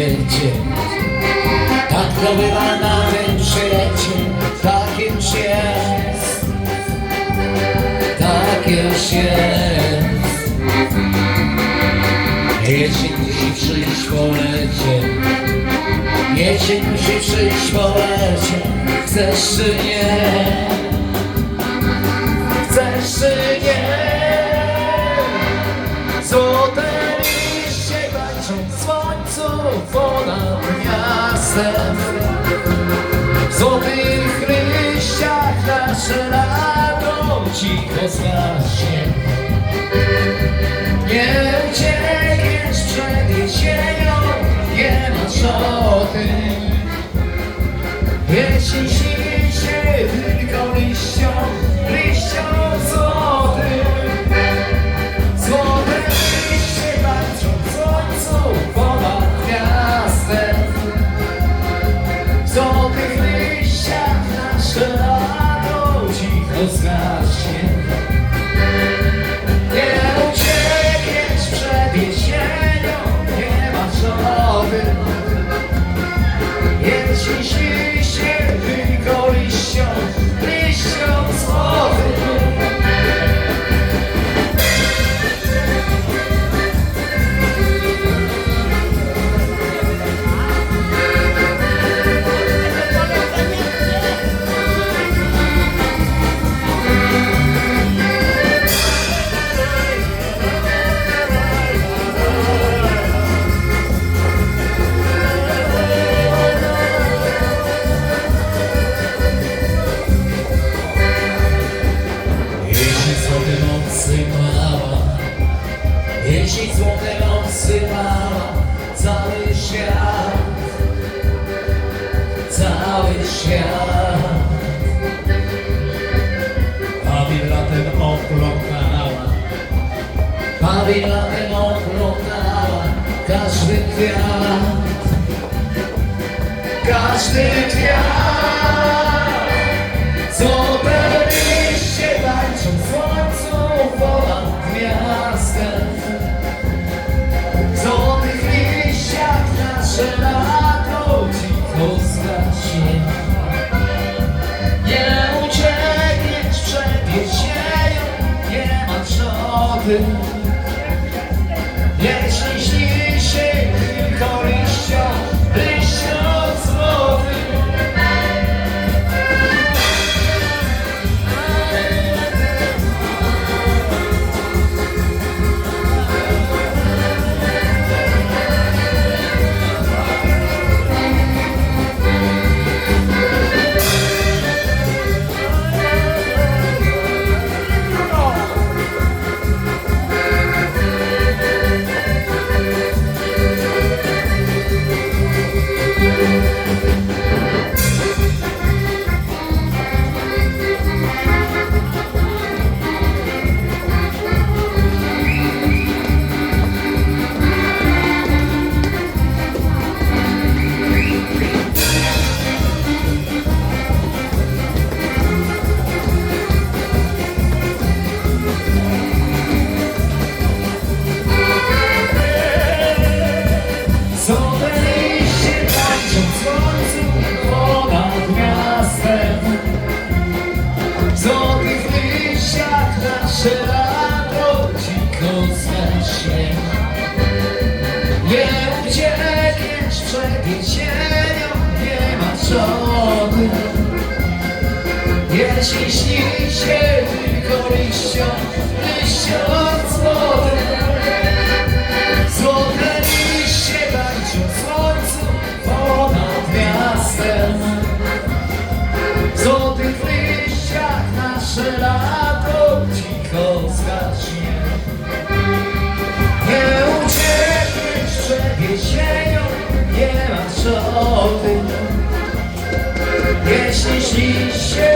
świecie. Tak to bywa na tym świecie, tak już jest, tak już jest. Jesień musi przyjść po lecie, jesień musi przyjść po lecie, chcesz czy nie, chcesz czy nie. Miastem W złotych liściach nasze lato cicho zgaśnie przesypała cały świat Cały świat. Pawila ten oplątała Pawila ten oplątała Każdy kwiat Każdy kwiat. dancing jesienią, nie ma żony Jeśli śni się tylko liścią złotym Złote she